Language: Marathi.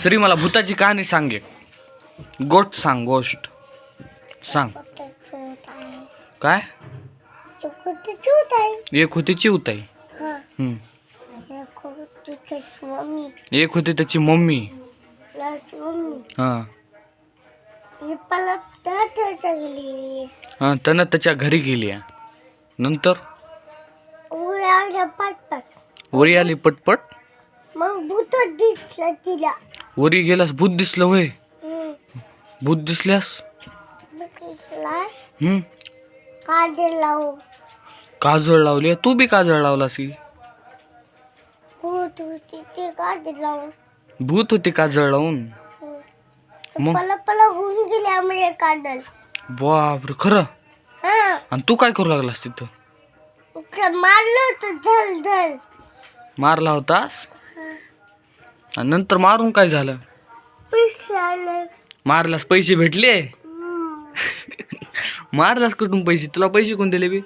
श्री मला भूताची कहाणी सांगे. गोष्ट सांग गोष्ट. सांग. काय? एक होती चिवताई. एक होती त्याची मम्मी. मम्मी हा. ही हा त्यानं त्याच्या घरी गेली. नंतर? वरी आली पटपट? मग भूत दिसलं तिला. वरी गेलास भूत दिसलं हम्म. भूत दिसल्यास? काढे लावू. काजळ लावली तू बी काजळ लावलास की? भूत होती ते काढे लावून. भूत होती काजळ लावून? मग? पला पला होऊन गेले आम्ही काढल बापरे खरं? आणि तू काय करू लागलास तिथं? मारलं होतं धल धल मारला होतास? आणि नंतर मारून काय झालं? पैसे आले. मारलास पैसे भेटले. मारलास कुठून पैसे? तुला पैसे कोण दिले बी?